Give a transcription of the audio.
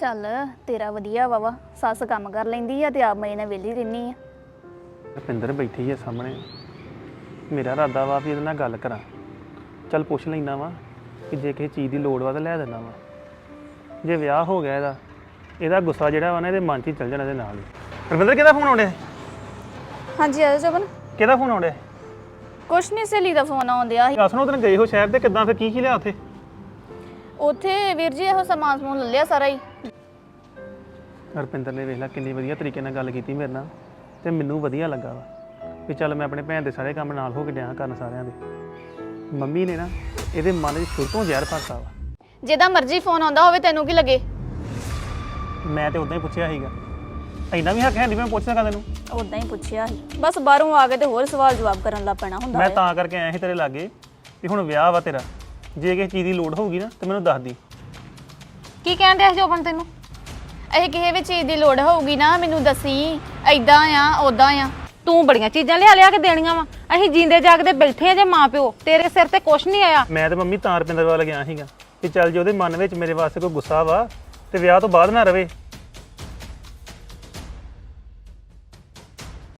ਚੱਲ ਤੇਰਾ ਵਧੀਆ ਵਾ ਵਾ ਸੱਸ ਕੰਮ ਕਰ ਲੈਂਦੀ ਆ ਤੇ ਆਪ ਮੈਂ ਨਾਲ ਵਿਹਲੀ ਰਹਿਨੀ ਆ। ਰੁਪਿੰਦਰ ਬੈਠੀ ਹੈ ਸਾਹਮਣੇ। ਮੇਰਾ ਇਰਾਦਾ ਵਾ ਵੀ ਇਹਦੇ ਨਾਲ ਗੱਲ ਕਰਾਂ। ਚੱਲ ਪੁੱਛ ਲੈਣਾ ਵਾ ਕਿ ਜੇ ਕਿਸੇ ਚੀਜ਼ ਦੀ ਲੋੜ ਵਾ ਤਾਂ ਲੈ ਦੇਣਾ ਵਾ। ਜੇ ਵਿਆਹ ਹੋ ਗਿਆ ਇਹਦਾ ਇਹਦਾ ਗੁੱਸਾ ਜਿਹੜਾ ਵਾ ਨਾ ਇਹਦੇ ਮਨ 'ਚ ਹੀ ਚੱਲ ਜਾਣਾ ਇਹਦੇ ਨਾਲ ਹੀ। ਰੁਪਿੰਦਰ ਕਿਹਦਾ ਫੋਨ ਆਉਂਦਾ ਹਾਂਜੀ ਆ ਜਬਨ ਕਿਹਦਾ ਫੋਨ ਆਉਂਦਾ ਕੁਛ ਨਹੀਂ ਸਹੇਲੀ ਦਾ ਫੋਨ ਆਉਂਦਿਆ ਸੀ। ਦੱਸ ਨੂੰ ਤੈਨੂੰ ਗਏ ਹੋ ਸ਼ਹਿਰ ਤੇ ਕਿੱਦਾਂ ਫਿਰ ਕੀ ਕੀ ਲਿਆ ਉੱਥੇ? ਉੱਥੇ ਵੀਰ ਜੀ ਇਹੋ ਸਮਾਨ ਸਮੂਨ ਲੈ ਲਿਆ ਸਾਰਾ ਹੀ। ਰੁਪਿੰਦਰ ਨੇ ਵੇਖ ਲਾ ਕਿੰਨੀ ਵਧੀਆ ਤਰੀਕੇ ਨਾਲ ਗੱਲ ਕੀਤੀ ਮੇਰੇ ਨਾਲ ਤੇ ਮੈਨੂੰ ਵਧੀਆ ਲੱਗਾ ਵਾ ਵੀ ਚੱਲ ਮੈਂ ਆਪਣੇ ਭੈਣ ਦੇ ਸਾਰੇ ਕੰਮ ਨਾਲ ਹੋ ਕੇ ਡਿਆ ਕਰਨ ਸਾਰਿਆਂ ਦੇ। ਮੰਮੀ ਨੇ ਨਾ ਇਹਦੇ ਮਨ 'ਚ ਸ਼ੁਰੂ ਤੋਂ ਜ਼ਹਿਰ ਭਰਤਾ ਵਾ। ਜਿਹਦਾ ਮਰਜ਼ੀ ਫੋਨ ਆਉਂਦਾ ਹੋਵੇ ਤੈਨੂੰ ਕੀ ਲੱਗੇ? ਮੈਂ ਤੇ ਉਦਾਂ ਹੀ ਪੁੱਛਿਆ ਸੀਗਾ। ਇੰਨਾ ਵੀ ਹੱਕ ਹੈ ਨਹੀਂ ਮੈਂ ਪੁੱਛ ਸਕਾਂ ਤੈਨੂੰ? ਉਦਾਂ ਹੀ ਪੁੱਛਿਆ ਸੀ। ਬਸ ਬਾਹਰੋਂ ਆ ਕੇ ਤੇ ਹੋਰ ਸਵਾਲ ਜਵਾਬ ਕਰਨ ਲੱਗ ਪੈਣਾ ਹੁੰਦਾ ਮੈਂ ਹੈ ਤਾਂ ਕਰਕੇ ਆਇਆ ਸੀ ਤੇਰੇ ਲਾਗੇ ਵੀ ਹੁਣ ਵਿਆਹ ਵਾ ਤੇਰਾ। ਜੇ ਕਿਸੇ ਚੀਜ਼ ਦੀ ਲੋੜ ਹੋਊਗੀ ਨਾ ਤੇ ਮੈਨੂੰ ਦੱਸ ਦੀ। ਕੀ ਕਹਿੰਦੇ ਆ ਜੋਬਨ ਤੈਨੂੰ? ਇਹ ਕਿਸੇ ਵੀ ਚੀਜ਼ ਦੀ ਲੋੜ ਹੋਊਗੀ ਨਾ ਮੈਨੂੰ ਦੱਸੀ। ਐਦਾਂ ਆ ਉਦਾਂ ਆ। ਤੂੰ ਬੜੀਆਂ ਚੀਜ਼ਾਂ ਲਿਆ ਲਿਆ ਕੇ ਦੇਣੀਆਂ ਵਾ। ਅਸੀਂ ਜਿੰਦੇ ਜਾਗਦੇ ਬੈਠੇ ਆ ਜੇ ਮਾਂ ਪਿਓ ਤੇਰੇ ਸਿਰ ਤੇ ਕੁਛ ਨਹੀਂ ਆਇਆ। ਮੈਂ ਤੇ ਮੰਮੀ ਤਾਂ ਰੁਪਿੰਦਰ ਵੱਲ ਗਿਆ ਸੀਗਾ ਕਿ ਚੱਲ ਜੇ ਉਹਦੇ ਮਨ ਵਿੱਚ ਮੇਰੇ ਵਾਸਤੇ ਕੋਈ ਗੁੱਸਾ ਵਾ ਤੇ ਵਿਆਹ ਤੋਂ ਬਾਅਦ ਨਾ ਰਵੇ।